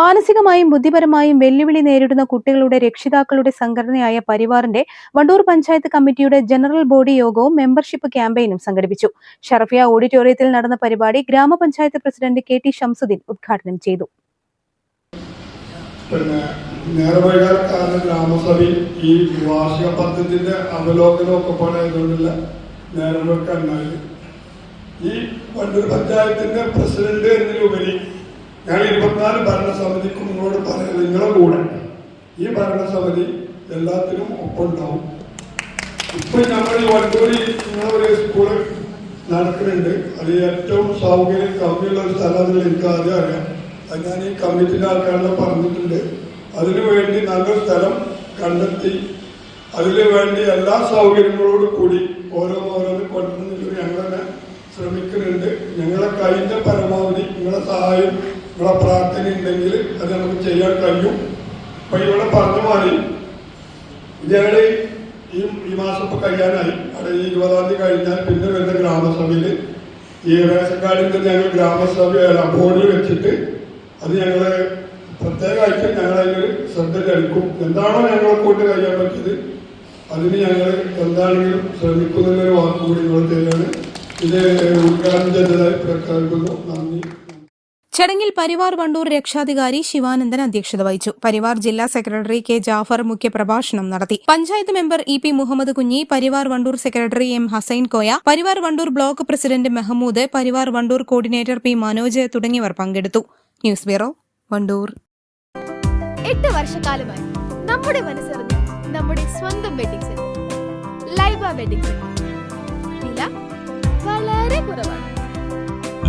മാനസികമായും ബുദ്ധിപരമായും വെല്ലുവിളി നേരിടുന്ന കുട്ടികളുടെ രക്ഷിതാക്കളുടെ സംഘടനയായ പരിവാറിന്റെ വണ്ടൂർ പഞ്ചായത്ത് കമ്മിറ്റിയുടെ ജനറൽ ബോഡി യോഗവും മെമ്പർഷിപ്പ് ക്യാമ്പയിനും സംഘടിപ്പിച്ചു. ഷറഫിയ ഓഡിറ്റോറിയത്തിൽ നടന്ന പരിപാടി ഗ്രാമപഞ്ചായത്ത് പ്രസിഡന്റ് കെ ടി ഷംസുദ്ദീൻ ഉദ്ഘാടനം ചെയ്തു. ഈ വാർഷിക ഈ വണ്ടൂർ പഞ്ചായത്തിന്റെ പ്രസിഡന്റ് എന്നതിലുപരി ഞങ്ങൾ ഇരുപത്തിനാല് ഭരണസമിതിക്കും നിങ്ങളോട് പറയുന്നത് നിങ്ങളുടെ കൂടെ. ഈ ഭരണസമിതി എല്ലാത്തിനും ഒപ്പുണ്ടാവും ഇപ്പൊ നമ്മൾ ഈ വണ്ടൂരിൽ നിങ്ങളൊരു സ്കൂൾ നടക്കുന്നുണ്ട്. അത് ഏറ്റവും സൗകര്യം കമ്മിയുള്ള ഒരു സ്ഥലം എനിക്ക് ആദ്യം അറിയാം. അത് ഞാൻ ഈ കമ്മിറ്റിന്റെ ആൾക്കാരെ പറഞ്ഞിട്ടുണ്ട്. അതിനുവേണ്ടി നല്ലൊരു സ്ഥലം കണ്ടെത്തി. അതിനു വേണ്ടി എല്ലാ സൗകര്യങ്ങളോടും കൂടി ഓരോന്നോരോന്ന് ശ്രമിക്കുന്നുണ്ട് കഴിഞ്ഞ പരമാവധി നിങ്ങളെ സഹായം നിങ്ങളെ പ്രാർത്ഥന ഉണ്ടെങ്കിൽ അത് നമുക്ക് ചെയ്യാൻ കഴിയും. അപ്പൊ ഇവിടെ പറഞ്ഞു മാറി. ഞങ്ങൾ ഈ ഈ മാസം ഇപ്പൊ കഴിയാനായി. അവിടെ ഈ ഇരുപതാം തീയതി കഴിഞ്ഞാൽ പിന്നെ വരുന്ന ഗ്രാമസഭയിൽ ഈ റേഷൻ കാർഡിന്റെ ഞങ്ങൾ ഗ്രാമസഭ ബോർഡിൽ വെച്ചിട്ട് അത് ഞങ്ങൾ പ്രത്യേകമായിട്ട് ഞങ്ങൾ അതിനൊരു ശ്രദ്ധ കഴിക്കും എന്താണോ ഞങ്ങളെ കൊണ്ട് കഴിയാൻ പറ്റിയത് അതിന് ഞങ്ങൾ എന്താണെങ്കിലും ശ്രമിക്കുന്നതിനൊരു വാക്കുകൂടി നിങ്ങൾ ചെയ്യാണ് ഇത് ഉദ്ഘാടനം ചെയ്തതായി പ്രഖ്യാപിക്കുന്നു നന്ദി. ചടങ്ങിൽ പരിവാർ വണ്ടൂർ രക്ഷാധികാരി ശിവാനന്ദൻ അധ്യക്ഷത വഹിച്ചു. പരിവാർ ജില്ലാ സെക്രട്ടറി കെ ജാഫർ മുഖ്യപ്രഭാഷണം നടത്തി. Panchayat member E P Muhammad Kunhi Parivar Wandoor secretary M Hussain Koya Parivar Wandoor block president Mehmood Parivar Wandoor coordinator P Manoj തുടങ്ങിയവർ പങ്കെടുത്തു. News bureau Wandoor. എട്ട് വർഷക്കാലമായി നമ്മുടെ മനസ്സറിഞ്ഞ നമ്മുടെ സ്വന്തം wedding centre Laiba wedding centre.